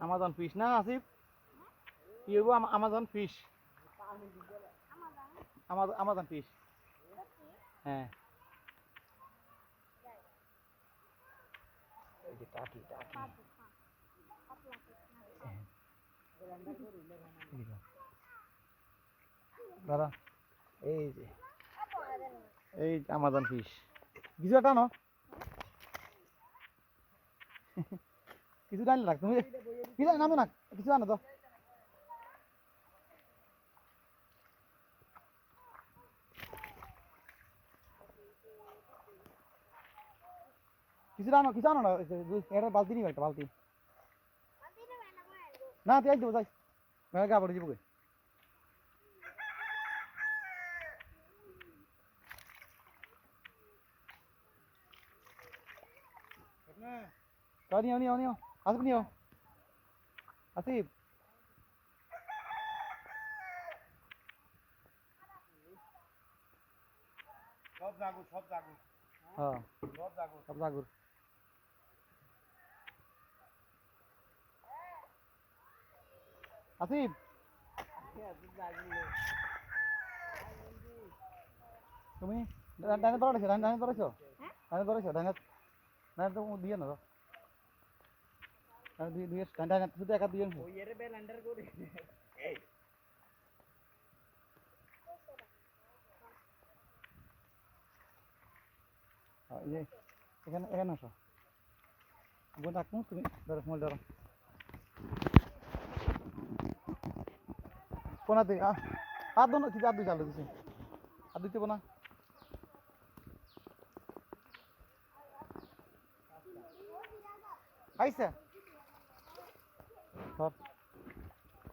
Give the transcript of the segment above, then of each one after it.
Amazon fish না আসিফ কি হইব? আমাজন ফিশ আমাজন ফিশ হ্যাঁ। এদিকে। এই যে, এই আমাজন ফিশ কিছু আনো। কিছু টাইম লাগ তুমি কিছু নামো না কিছু আনো তো। কিছু আনো কিছু আনো না এটা বালতি নিবে একটা বালতি। না, তুই দেবো, যাই। গা পড়ে যাব Kau ni, ni, ni. Asif ni. Asif. সব জাগুর সব জাগুর Ha, সব জাগুর sab zagur. Asif. তুমি ডানে ধরেছো ডানে ডানে ধরেছো ডানে ধরেছো ডানে ডানে তো দিয়ে না তো ডানে দিয়ে দিয়ে ডানে ডানে শুধু একা দিয়ে ওই এর বেল আন্ডার করে এই এই যে এখানে এখানে আসো বোন রাখব তুমি ধরো মোবাইল ধরো কোনা দিকে আর দোনো ঠিক আর দুই চালু দিছে আর দিতে না আইসা ধর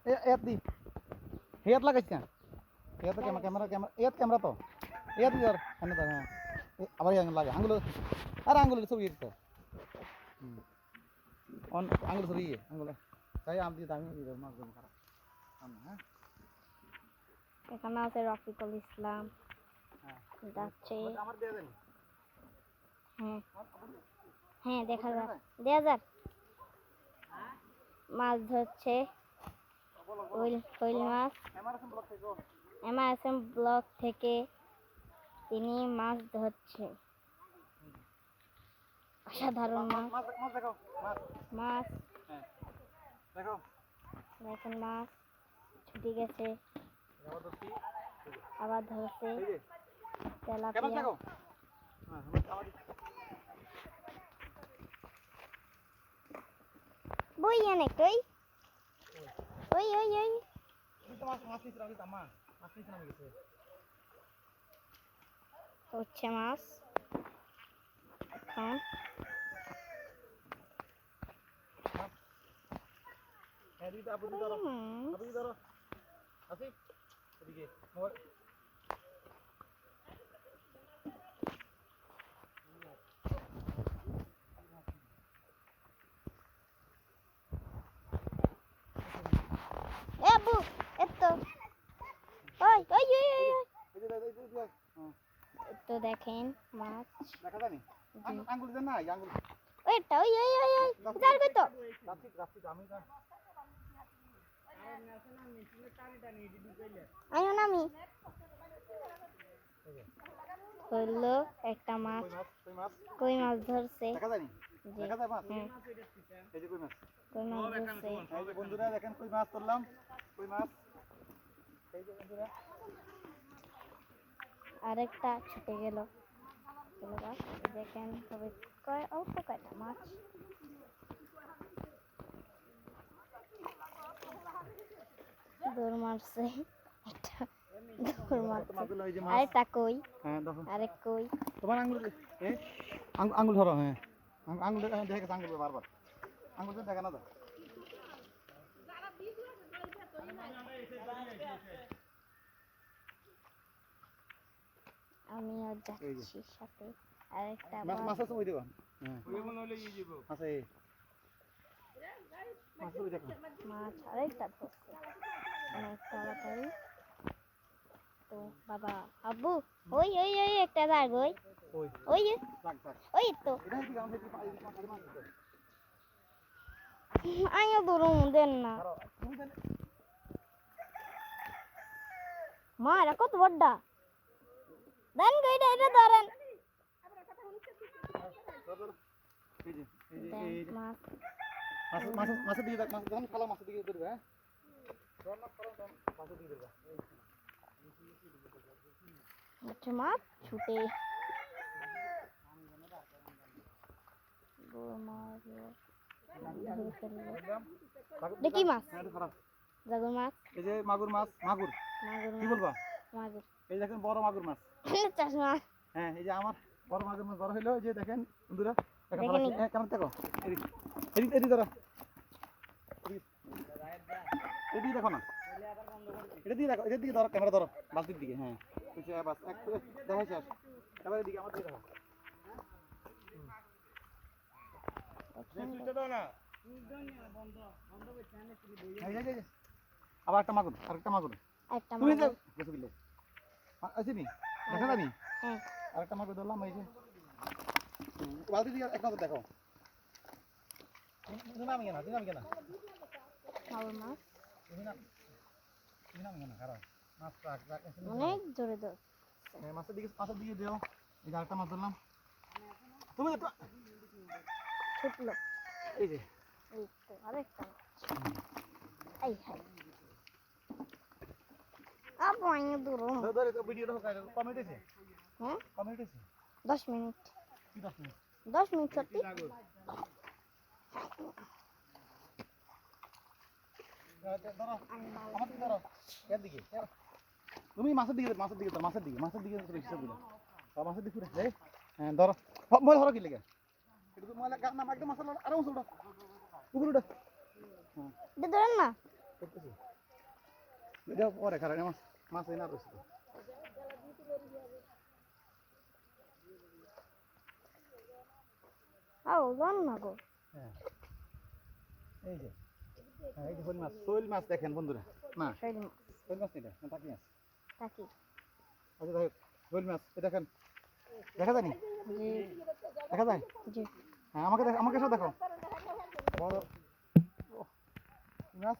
এ এত দি। হেয়াত লাগাইছ না? হেয়াত ক্যামেরা ক্যামেরা ক্যামেরা এত ক্যামেরা তো। এত দি ধর এনে ধর হ্যাঁ। এ- আবার আঙুল লাগে। আঙুল আর আঙুল ছবি দিতে অন আঙুল ছবি আঙুল তাই আম দিয়ে দামি দিয়ে মাছ ধরুন খারাপ। হ্যাঁ। এখানে আছে রফিকুল ইসলাম। হ্যাঁ। যাচ্ছে। আমার দিয়ে দেন হ্যাঁ। হ্যাঁ দেখা যাক। দেখা যাক। মাছ ধরছে। হুইল মাছ। এমারসন ব্লক থেকে তিনি মাছ ধরছে। অসাধারণ মাছ। মাছ হ্যাঁ দেখো দেখেন মাছ ছুটি গেছে। আবার ধরছে। তেলাপিয়া। বই অনেক ওই ওই ওই ওই হচ্ছে মাছ হ্যাঁ দিদি আপু দিদি ধরো হুম, আপু দিদি ধরো আসি এদিকে মোবাইল এ আব্বু এতো ওই ওই ওই ওই ওই। এই যে এই যে, এই যে হ্যাঁ তো দেখেন মাছ। দেখা আঙ্গুল আঙ্গুল দেন না আঙ্গুল। ওইটা ওই ওই ওই ওই কই তো। আমি না। আইও না আমি হলো একটা মাছ। কই মাছ? ধরছে। বন্ধুরা দেখেন কই মাছ তুললাম কই মাছ? এই যে বন্ধুরা। আরেকটা ছুটে গেল। দেখেন তবে কয় অল্প কয়টা? মাছ। দৌড় মারছে। একটা দৌড় মারছে। আরেকটা কই? হ্যাঁ আরেক কই? তোমার আঙ্গুল এ আঙ্গুল আঙ্গুল ধরো হ্যাঁ। আঙ্গুল- দেখে দেখে আঙ্গুল বারবার। আঙ্গুল দেখা না আমিও যাচ্ছি সাথে। আরেকটা মাছ আছে ওই দেখো। হ্যাঁ। ওই মনে হলে ইয়ে যাব আছে এই। মাছ ওই দেখো। মাছ আরেকটা ধরছে। অনেক তাড়াতাড়ি। তো বাবা আব্বু ওই ওই ওই একটা দাগ ওই। ওই। ওই তো। আমিও দূরম দেন না। মা এটা কত বড়টা দেন গো এটা ধরেন। মাছ মাছের দিকে দেখ মাছ। যখন খালা মাছের দিকে করবে হ্যাঁ তখন না করো, তখন মাছের দিকে করবে হচ্ছে মাছ ছুটে। বড় মাছ মাছ। হ্যাঁ এটা খারাপ জাগুর মাছ। এই যে মাগুর মাছ মাগুর। মাগুর কি বলবা? মাগুর। এই দেখেন বড় মাগুর মাছ। চাষমা হ্যাঁ এই যে আমার বড় মাগুর বড় হইল যে দেখেন বন্ধুরা দেখেন দেখে ভালো নিই। আছে। হ্যাঁ কেমন দেখো এদিক এদিক এদিক ধরো। এদিকে দেখো না। এটা দিয়ে দেখো এটার দিকে ধরো ক্যামেরা ধরো বালতির দিকে হ্যাঁ। বাস এক দেখা শেষ। এবার এদিকে আমার দিকে দেখো সুইচটা দাও না এই যে, এই যে। আবার একটা মাগুর আরেকটা মাগুর। একটা তুমি যে মাগুর গেছো বিলে আছে নি দেখা যানি হ্যাঁ আরেকটা মাগুর ধরলাম এই যে। বালতি দিয়ে এক নজর দেখো। তুমি নামি কেন তুমি নামি কেন তুমি নাম তুমি নামি কেন খারাপ মাছ রাখ রাখ অনেক জোরে জোর মাছের দিকে মাছের দিকে দিও। এই আরেকটা মাছ ধরলাম। তুমি একটু ছুটলো। এই যে। আরেকটা। এই হাই। আপু আমি দূর। ধরে তো ভিডিওটা কমেন্ট এসে হ্যাঁ? Comment minute. কি মিনিট? দশ মিনিট সত্যি। তুমি মাছের দিকে মাছের দিকে মাছের দিকে মাছের দিকে মাছের দিকে হ্যাঁ ধরো। হ- মই ধরো কি লেগে এটা তো ময়লা গা- না একদম মাছের আরও মাছ উঠো। পুকুর উঠো। ধরেন না? এটা পরে খারাপ মাছ মাছ আর রয়েছে আও জান না গো হ্যাঁ এই যে এই যে শোল মাছ শোল মাছ দেখেন বন্ধুরা না শৈল মাছ শোল মাছ এটা না টাকি মাছ তাকি আচ্ছা দেখো শোল মাছ এটা দেখেন দেখা যায়নি জি দেখা যায় জি হ্যাঁ আমাকে দেখ আমাকে এসে দেখো বড় ও, মাছ